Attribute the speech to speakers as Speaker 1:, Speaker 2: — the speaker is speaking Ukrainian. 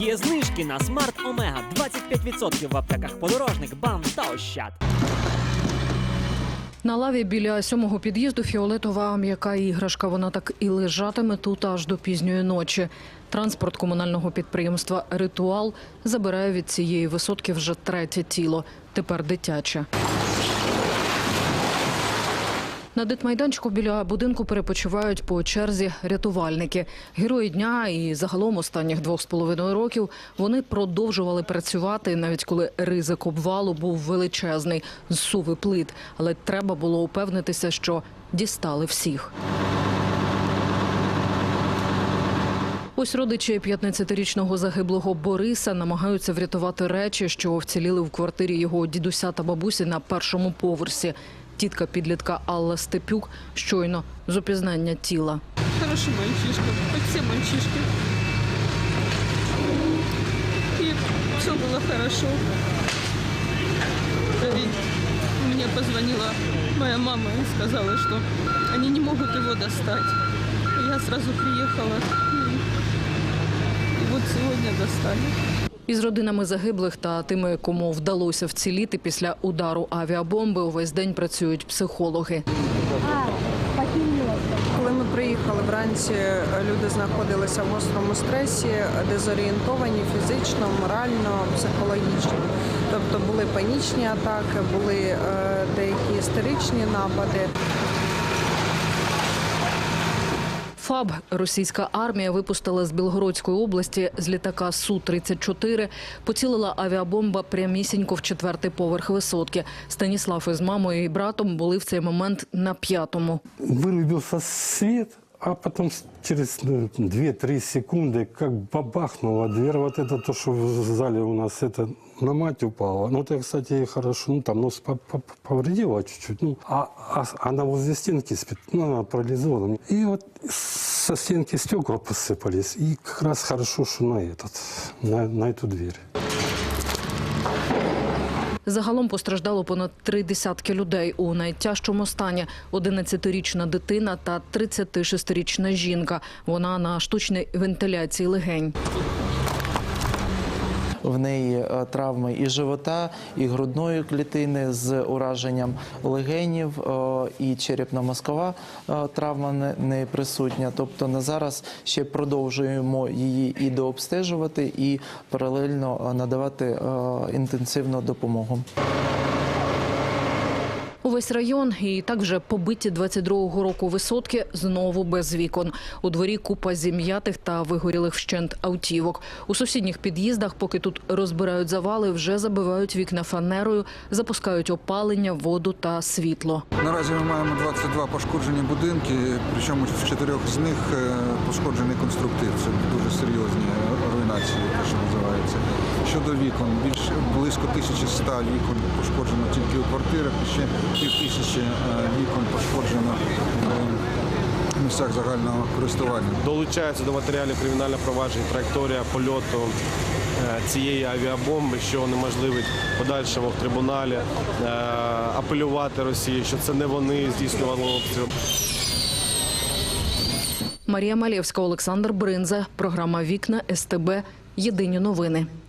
Speaker 1: Є знижки на смарт Омега 25% в аптеках подорожник, бам та ощад.
Speaker 2: На лаві біля сьомого під'їзду фіолетова м'яка іграшка. Вона так і лежатиме тут аж до пізньої ночі. Транспорт комунального підприємства Ритуал забирає від цієї висотки вже третє тіло. Тепер дитяче. На дитмайданчику біля будинку перепочивають по черзі рятувальники. Герої дня і загалом останніх двох з половиною років вони продовжували працювати, навіть коли ризик обвалу був величезний з суви плит. Але треба було упевнитися, що дістали всіх. Ось родичі 15-річного загиблого Бориса намагаються врятувати речі, що вціліли в квартирі його дідуся та бабусі на першому поверсі. Тітка підлітка Алла Степюк щойно з опізнання тіла.
Speaker 3: Хороший мальчишка, как все мальчишки. И все было хорошо. Мне позвонила моя мама и сказала, что они не могут его достать. Я сразу приехала. И, и вот сегодня достали.
Speaker 2: Із родинами загиблих та тими, кому вдалося вціліти після удару авіабомби, увесь день працюють психологи.
Speaker 4: Коли ми приїхали вранці, люди знаходилися в гострому стресі, дезорієнтовані фізично, морально, психологічно. Тобто були панічні атаки, були е, деякі істеричні напади.
Speaker 2: ФАБ російська армія випустила з Білгородської області з літака су 34 Поцілила авіабомба прямісінько в четвертий поверх висотки. Станіслав із мамою і братом були в цей момент на п'ятому.
Speaker 5: Вырубился свет, а потом с- через ну, 2-3 секунды как бабахнула дверь. Вот это то, что в зале у нас это на мать упало. Ну, это, кстати, и хорошо. Ну, там нос по- по- повредила чуть-чуть. Ну, а, а она возле стенки спит. Ну, она парализована. И вот со стенки стекла посыпались. И как раз хорошо, что на этот, на, на эту дверь.
Speaker 2: Загалом постраждало понад три десятки людей у найтяжчому стані. 11-річна дитина та 36-річна жінка. Вона на штучній вентиляції легень.
Speaker 6: В неї е, травми і живота, і грудної клітини з ураженням легенів, е, і черепно-мозкова е, травма не- присутня. Тобто на зараз ще продовжуємо її і дообстежувати, і паралельно надавати інтенсивну допомогу.
Speaker 2: Увесь район і так вже побиті 22-го року висотки знову без вікон. У дворі купа зім'ятих та вигорілих вщент автівок. У сусідніх під'їздах, поки тут розбирають завали, вже забивають вікна фанерою, запускають опалення, воду та світло.
Speaker 7: Наразі ми маємо 22 пошкоджені будинки, причому в чотирьох з них е, пошкоджений конструктив. Це дуже серйозні руйнації, те, що називається. Щодо вікон, більш близько 1100 вікон пошкоджено тільки у квартирах, ще пів тисячі е, вікон пошкоджено в місцях загального користування.
Speaker 8: долучається до матеріалів кримінального провадження траєкторія польоту е, цієї авіабомби, що унеможливить в подальшому в трибуналі е, апелювати Росії, що це не вони здійснювали обстріл.
Speaker 2: Марія Малєвська, Олександр Бринза. Програма Вікна СТБ. Єдині новини.